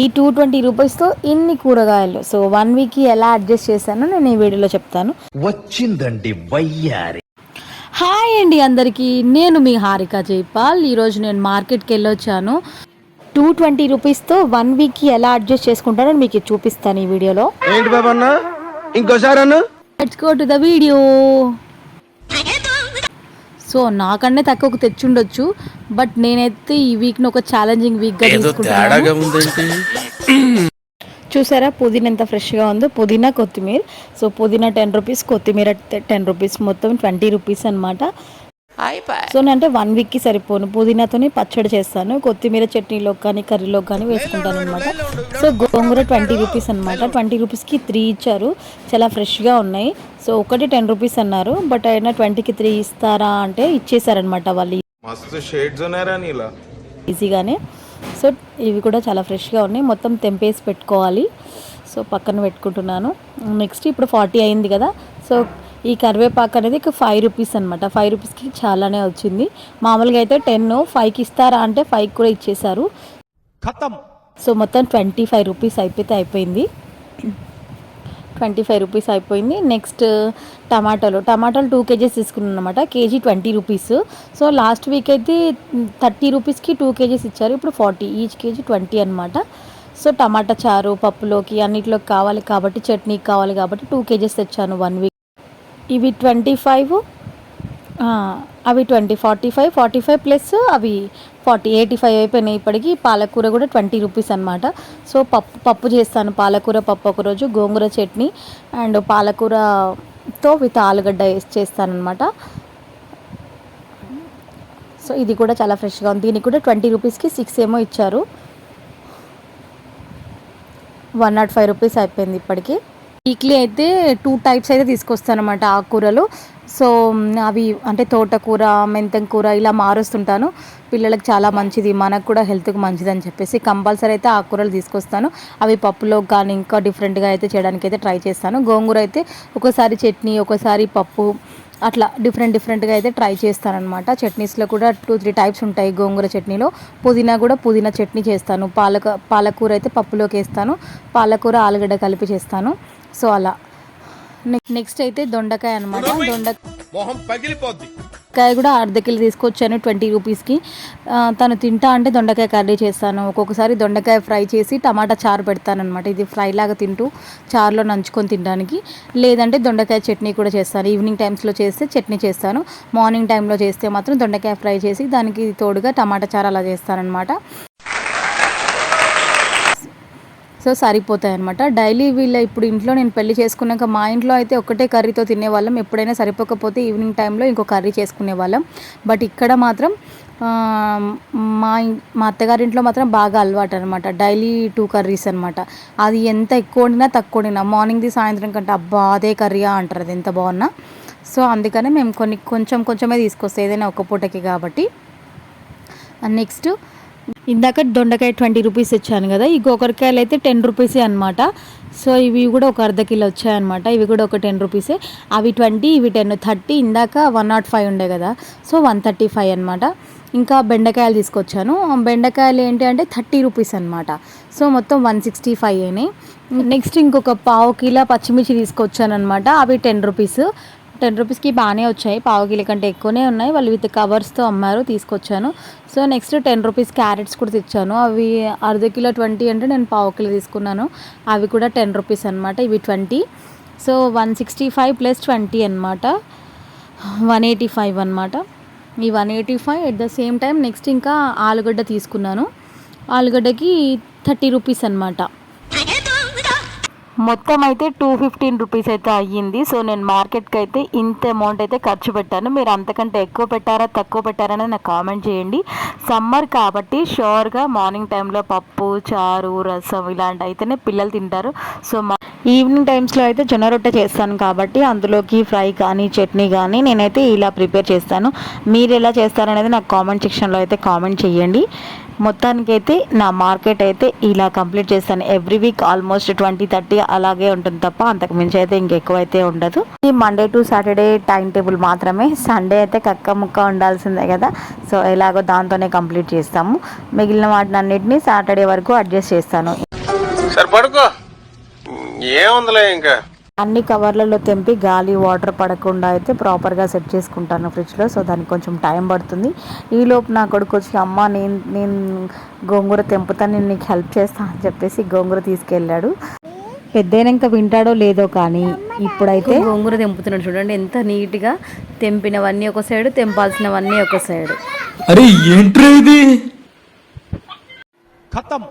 ఈ two twenty రూపీస్తో ఇన్ని కూరగాయలు. సో వన్ వీక్కి ఎలా అడ్జస్ట్ చేశానో నేను ఈ వీడియోలో చెప్తాను. వచ్చిందండి వయ్యారి. హాయ్ అండి అందరికీ. నేను మీ హారిక జైపాల్. ఈరోజు నేను మార్కెట్కి వెళ్ళొచ్చాను. టూ ట్వంటీ రూపీస్తో వన్ వీక్కి ఎలా అడ్జస్ట్ చేసుకుంటానో మీకు చూపిస్తాను ఈ వీడియోలో. ఏంటి బాబా ఇంకోసారి అన్న? Let's go to the video so నాకన్నా తక్కువకు తెచ్చుండొచ్చు బట్ నేనైతే ఈ వీక్ని ఒక ఛాలెంజింగ్ వీక్గా తీసుకుంటాను ఉందేంటి? చూసారా పుదీనా ఎంత ఫ్రెష్గా ఉందో? పుదీనా కొత్తిమీర. సో పుదీనా టెన్ రూపీస్ కొత్తిమీర టెన్ రూపీస్ మొత్తం ట్వంటీ రూపీస్ అనమాట అయిపోయి సో అంటే వన్ వీక్కి సరిపోను. పుదీనాతోనే పచ్చడి చేస్తాను కొత్తిమీర చట్నీలో కానీ కర్రీలో కానీ వేసుకుంటాను అనమాట సో గోంగూర ట్వంటీ రూపీస్ అనమాట ట్వంటీ రూపీస్కి త్రీ ఇచ్చారు. చాలా ఫ్రెష్గా ఉన్నాయి. సో ఒకటి టెన్ రూపీస్ అన్నారు. బట్ అయినా ట్వంటీకి త్రీ ఇస్తారా అంటే ఇచ్చేసారనమాట వాళ్ళు. ఈజీగానే. సో ఇవి కూడా చాలా ఫ్రెష్గా ఉన్నాయి. మొత్తం తెంపేసి పెట్టుకోవాలి. సో పక్కన పెట్టుకుంటున్నాను. నెక్స్ట్ ఇప్పుడు ఫార్టీ అయింది కదా. సో ఈ కరివేపాకు అనేది ఫైవ్ రూపీస్ అనమాట ఫైవ్ రూపీస్కి చాలానే వచ్చింది. మామూలుగా అయితే టెన్ ఫైవ్కి ఇస్తారా అంటే ఫైవ్ కూడా ఇచ్చేశారు. సో మొత్తం ట్వంటీ ఫైవ్ రూపీస్ అయిపోతే అయిపోయింది. ట్వంటీ ఫైవ్ రూపీస్ అయిపోయింది. నెక్స్ట్ టమాటాలు. టమాటాలు టూ కేజీస్ తీసుకున్నాను అనమాట KG twenty rupees so last week అయితే థర్టీ రూపీస్కి టూ కేజీస్ ఇచ్చారు. ఇప్పుడు ఫార్టీ ఈచ్ కేజీ ట్వంటీ అనమాట సో టమాటా చారు పప్పులోకి అన్నిటిలోకి కావాలి కాబట్టి చట్నీకి కావాలి కాబట్టి టూ కేజీస్ తెచ్చాను వన్ వీక్ ఇవి ట్వంటీ ఫైవ్ అవి twenty forty five forty five plus అవి ఫార్టీ ఎయిటీ ఫైవ్ అయిపోయినాయి ఇప్పటికి. పాలకూర కూడా ట్వంటీ రూపీస్ అనమాట సో పప్పు పప్పు చేస్తాను. పాలకూర పప్పు ఒక రోజు గోంగూర చట్నీ అండ్ పాలకూరతో విత్ ఆలుగడ్డ వేసి చేస్తానమాట సో ఇది కూడా చాలా ఫ్రెష్గా ఉంది. దీనికి కూడా ట్వంటీ రూపీస్కి సిక్స్ ఏమో ఇచ్చారు. వన్ నాట్ ఫైవ్ రూపీస్ అయిపోయింది ఇప్పటికీ. వీక్లీ అయితే టూ టైప్స్ అయితే తీసుకొస్తాను అనమాట ఆకుకూరలు. సో అవి అంటే తోటకూర మెంతం కూర ఇలా మారుస్తుంటాను. పిల్లలకు చాలా మంచిది మనకు కూడా హెల్త్కి మంచిది అని చెప్పేసి కంపల్సరీ అయితే ఆకుకూరలు తీసుకొస్తాను. అవి పప్పులో కానీ ఇంకా డిఫరెంట్గా అయితే చేయడానికి అయితే ట్రై చేస్తాను. గోంగూర అయితే ఒకసారి చట్నీ ఒకసారి పప్పు అట్లా డిఫరెంట్ డిఫరెంట్గా అయితే ట్రై చేస్తానన్నమాట చట్నీస్లో కూడా టూ త్రీ టైప్స్ ఉంటాయి గోంగూర చట్నీలో. పుదీనా కూడా పుదీనా చట్నీ చేస్తాను. పాలక పాలకూర అయితే పప్పులోకి వేస్తాను. పాలకూర ఆలుగడ్డ కలిపి చేస్తాను. సో అలా. నెక్- నెక్స్ట్ అయితే దొండకాయ అనమాట దొండకాయ దొండకాయ కూడా అర్ధ కిలో తీసుకొచ్చాను ట్వంటీ రూపీస్కి. తను తింటా అంటే దొండకాయ కర్రీ చేస్తాను. ఒక్కొక్కసారి దొండకాయ ఫ్రై చేసి టమాటా చారు పెడతాను అనమాట ఇది ఫ్రై లాగా తింటూ చారులో నంచుకొని తినడానికి. లేదంటే దొండకాయ చట్నీ కూడా చేస్తాను. ఈవినింగ్ టైమ్స్లో చేస్తే చట్నీ చేస్తాను. మార్నింగ్ టైంలో చేస్తే మాత్రం దొండకాయ ఫ్రై చేసి దానికి తోడుగా టమాటా చారు అలా చేస్తానమాట సో సరిపోతాయి అనమాట డైలీ వీళ్ళ ఇప్పుడు ఇంట్లో నేను పెళ్ళి చేసుకున్నాక మా ఇంట్లో అయితే ఒకటే కర్రీతో తినేవాళ్ళం. ఎప్పుడైనా సరిపోకపోతే ఈవినింగ్ టైంలో ఇంకో కర్రీ చేసుకునే వాళ్ళం బట్ ఇక్కడ మాత్రం మా మా అత్తగారింట్లో మాత్రం బాగా అలవాటు అనమాట డైలీ టూ కర్రీస్ అనమాట అది ఎంత ఎక్కువ వండినా తక్కువ వండినా. మార్నింగ్ది సాయంత్రం కంటే అబ్బా అదే కర్రీయా అంటారు. అది ఎంత బాగున్నా. సో అందుకనే మేము కొన్ని కొంచెం కొంచెమే తీసుకొస్తాం ఏదైనా ఒక పూటకి కాబట్టి. నెక్స్ట్ ఇందాక దొండకాయ ట్వంటీ రూపీస్ ఇచ్చాను కదా ఈ గోకరకాయలు అయితే టెన్ రూపీసే అనమాట సో ఇవి కూడా ఒక అర్ధ కిలో వచ్చాయన్నమాట. ఇవి కూడా ఒక టెన్ రూపీసే. అవి ట్వంటీ ఇవి టెన్ థర్టీ ఇందాక వన్ నాట్ ఫైవ్ ఉండే కదా సో వన్ థర్టీ ఫైవ్ అనమాట ఇంకా బెండకాయలు తీసుకొచ్చాను. బెండకాయలు ఏంటి అంటే థర్టీ రూపీస్ అనమాట సో మొత్తం వన్ సిక్స్టీ ఫైవ్ అయినాయి. నెక్స్ట్ ఇంకొక పావు కిలో పచ్చిమిర్చి తీసుకొచ్చాను అనమాట అవి టెన్ రూపీస్. టెన్ రూపీస్కి బాగానే వచ్చాయి. పావు కిలో కంటే ఎక్కువనే ఉన్నాయి. వాళ్ళు విత్ కవర్స్తో అమ్మారు తీసుకొచ్చాను. So next ten rupees carrots కూడా తెచ్చాను. అవి అర్ధ కిలో ట్వంటీ అంటే నేను పావు కిలో తీసుకున్నాను. అవి కూడా టెన్ రూపీస్ అనమాట ఇవి twenty. So one sixty five plus twenty అనమాట వన్ ఎయిటీ ఫైవ్ అనమాట ఈ one eighty five at the same time next ఇంకా ఆలుగడ్డ తీసుకున్నాను. ఆలుగడ్డకి థర్టీ రూపీస్ అనమాట మొత్తం అయితే టూ ఫిఫ్టీన్ రూపీస్ అయితే అయ్యింది. సో నేను మార్కెట్కి అయితే ఇంత అమౌంట్ అయితే ఖర్చు పెట్టాను. మీరు అంతకంటే ఎక్కువ పెట్టారా తక్కువ పెట్టారా అనేది నాకు కామెంట్ చేయండి. సమ్మర్ కాబట్టి షూర్గా మార్నింగ్ టైంలో పప్పు చారు రసం ఇలాంటి అయితేనే పిల్లలు తింటారు. సో మా ఈవినింగ్ టైమ్స్లో అయితే జొన్న రొట్టె చేస్తాను కాబట్టి అందులోకి ఫ్రై కానీ చట్నీ కానీ నేనైతే ఇలా ప్రిపేర్ చేస్తాను. మీరు ఎలా చేస్తారనేది నాకు కామెంట్ సెక్షన్లో అయితే కామెంట్ చేయండి. మొత్తానికైతే నా మార్కెట్ అయితే ఇలా కంప్లీట్ చేస్తాను. Every week almost twenty thirty అలాగే ఉంటుంది తప్ప అంతకు మించి అయితే ఇంకెక్కువ అయితే ఉండదు. ఈ Monday to Saturday time table మాత్రమే. సండే అయితే కక్క ముక్క ఉండాల్సిందే కదా. సో ఎలాగో దాంతోనే కంప్లీట్ చేస్తాము. మిగిలిన వాటిని అన్నిటిని సాటర్డే వరకు అడ్జస్ట్ చేస్తాను. సరే పడుకో. ఏముందిలే ఇంకా? అన్ని కవర్లలో తెంపి గాలి వాటర్ పడకుండా అయితే ప్రాపర్గా సెట్ చేసుకుంటాను ఫ్రిడ్జ్లో. సో దానికి కొంచెం టైం పడుతుంది. ఈలోపు నా కొడుకు వచ్చి అమ్మ నేను నేను గోంగూర తెంపుతాను నేను నీకు హెల్ప్ చేస్తాను అని చెప్పేసి గోంగూర తీసుకెళ్ళాడు. పెద్దయినాక వింటాడో లేదో కానీ ఇప్పుడైతే గోంగూర తెంపుతున్నాడు చూడండి ఎంత నీట్గా తెంపినవన్నీ ఒక సైడు తెంపాల్సినవన్నీ ఒక సైడు. అరే ఏంట్రీ ఇది? ఖతం.